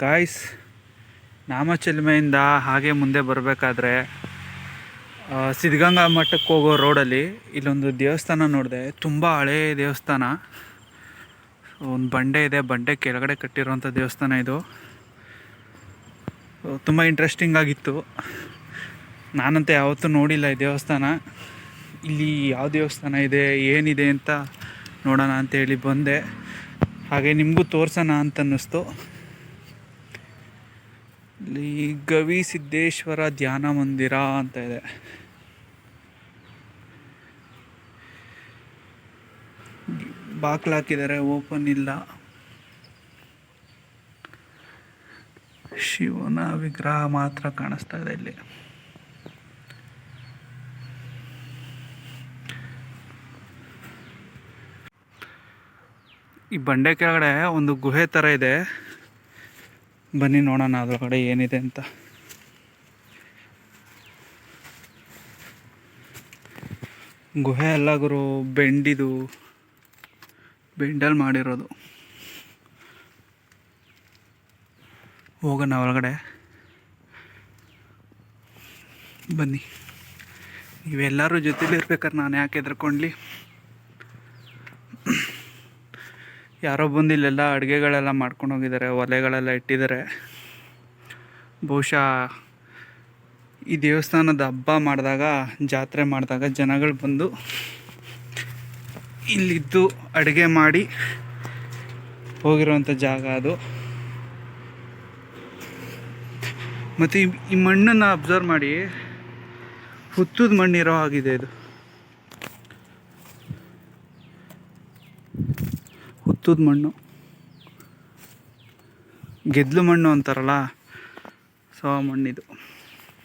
Guys ನಾಮಚಿಲ್ಮೆಯಿಂದ ಹಾಗೆ ಮುಂದೆ ಬರಬೇಕಾದ್ರೆ ಸಿದ್ಧಗಂಗಾ ಮಠಕ್ಕೆ ಹೋಗೋ ರೋಡಲ್ಲಿ ಇಲ್ಲೊಂದು ದೇವಸ್ಥಾನ ನೋಡಿದೆ. ತುಂಬ ಹಳೆ ದೇವಸ್ಥಾನ. ಒಂದು ಬಂಡೆ ಇದೆ, ಬಂಡೆ ಕೆಳಗಡೆ ಕಟ್ಟಿರುವಂಥ ದೇವಸ್ಥಾನ ಇದು. ತುಂಬ ಇಂಟ್ರೆಸ್ಟಿಂಗ್ ಆಗಿತ್ತು. ನಾನಂತ ಯಾವತ್ತೂ ನೋಡಿಲ್ಲ ಈ ದೇವಸ್ಥಾನ. ಇಲ್ಲಿ ಯಾವ ದೇವಸ್ಥಾನ ಇದೆ, ಏನಿದೆ ಅಂತ ನೋಡೋಣ ಅಂತೇಳಿ ಬಂದೆ. ಹಾಗೆ ನಿಮಗೂ ತೋರಿಸೋಣ ಅಂತ ಅನ್ನಿಸ್ತು. ಇಲ್ಲಿ ಗವಿ ಸಿದ್ದೇಶ್ವರ ಧ್ಯಾನ ಮಂದಿರ ಅಂತ ಇದೆ. ಬಾಕ್ಲು ಹಾಕಿದ್ದಾರೆ, ಓಪನ್ ಇಲ್ಲ. ಶಿವನ ವಿಗ್ರಹ ಮಾತ್ರ ಕಾಣಿಸ್ತಾ ಇದೆ ಇಲ್ಲಿ. ಈ ಬಂಡೆ ಕೆಳಗಡೆ ಒಂದು ಗುಹೆ ಥರ ಇದೆ. ಬನ್ನಿ ನೋಡೋಣ ಅದರೊಳಗಡೆ ಏನಿದೆ ಅಂತ. ಗುಹೆ ಎಲ್ಲ ಗುರು, ಬೆಂಡಿದು. ಬೆಂಡಲ್ಲಿ ಮಾಡಿರೋದು. ಹೋಗೋಣ ಒಳಗಡೆ. ಬನ್ನಿ. ನೀವೆಲ್ಲರೂ ಜೊತೆಲಿ ಇರ್ಬೇಕಾದ್ರೆ ನಾನು ಯಾಕೆ ಹೆದರ್ಕೊಂಡ್ಲಿ? ಯಾರೋ ಬಂದು ಇಲ್ಲೆಲ್ಲ ಅಡುಗೆಗಳೆಲ್ಲ ಮಾಡ್ಕೊಂಡು ಹೋಗಿದ್ದಾರೆ, ಒಲೆಗಳೆಲ್ಲ ಇಟ್ಟಿದ್ದಾರೆ. ಬಹುಶಃ ಈ ದೇವಸ್ಥಾನದ ಹಬ್ಬ ಮಾಡಿದಾಗ, ಜಾತ್ರೆ ಮಾಡಿದಾಗ ಜನಗಳು ಬಂದು ಇಲ್ಲಿದ್ದು ಅಡುಗೆ ಮಾಡಿ ಹೋಗಿರುವಂಥ ಜಾಗ ಅದು. ಮತ್ತು ಈ- ಮಣ್ಣನ್ನು ಅಬ್ಸರ್ವ್ ಮಾಡಿ, ಹುತ್ತದ ಮಣ್ಣಿರೋ ಆಗಿದೆ ಇದು. ಹುತ್ತದ ಮಣ್ಣು. ಗೆದ್ದಲು ಮಣ್ಣು ಅಂತಾರಲ್ಲ ಸೊ ಆ ಮಣ್ಣಿದು.